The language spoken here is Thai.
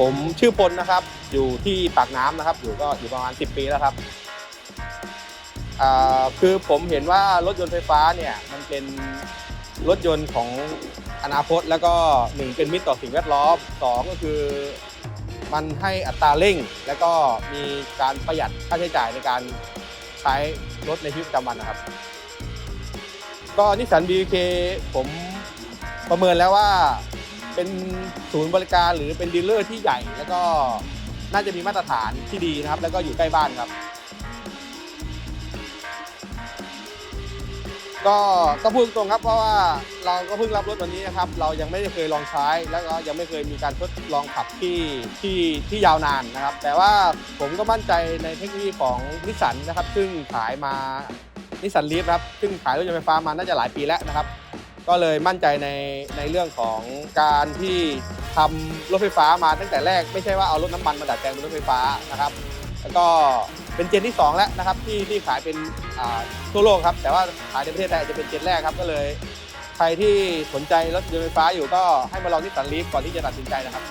ผมชื่อพลนะครับ อยู่ที่ปากน้ำนะครับ อยู่ก็อยู่ประมาณ 10 ปีแล้วครับอ่าคือผมเห็นว่ารถยนต์ไฟฟ้าเนี่ยมันเป็นรถยนต์ของอนาคตแล้วก็หนึ่งเป็นมิตรต่อสิ่งแวดล้อมสองก็คือ มันให้อัตราเร่ง แล้วก็มีการประหยัดค่าใช้จ่ายในการใช้รถในชีวิตประจำวันนะครับ ก็นิสสัน BK ผมประเมินแล้วว่า เป็นศูนย์บริการหรือเป็นดีลเลอร์ที่ใหญ่ แล้วก็น่าจะมีมาตรฐานที่ดีนะครับ แล้วก็อยู่ใกล้บ้านครับ ก็ก็พูดตรงครับเพราะว่าเราก็เพิ่งรับรถวันนี้นะครับ เรายังไม่ได้เคยลองใช้ แล้วก็ยังไม่เคยมีการทดลองขับที่ที่ที่ยาวนานนะครับ แต่ว่าผมก็มั่นใจในเทคโนโลยีของนิสสันนะครับ ซึ่งขายมานิสสันลีฟครับซึ่งขายรถยนต์ไฟฟ้ามาน่าจะหลายปีแล้วนะครับ ก็เลยมั่นใจในในเรื่องของการที่ทำรถไฟฟ้ามาตั้งแต่แรกไม่ใช่ว่าเอารถน้ำมันมาดัดแปลงเป็นรถไฟฟ้านะครับ แล้วก็เป็นเจนที่ 2 แล้วนะครับที่ที่ขายเป็นอ่าทั่วโลกครับ แต่ว่าขายในประเทศไทยอาจจะเป็นเจนแรกครับก็เลย ใครที่สนใจรถยนต์ไฟฟ้าอยู่ก็ให้มาลองที่สันลีฟก่อนที่จะตัดสินใจนะครับ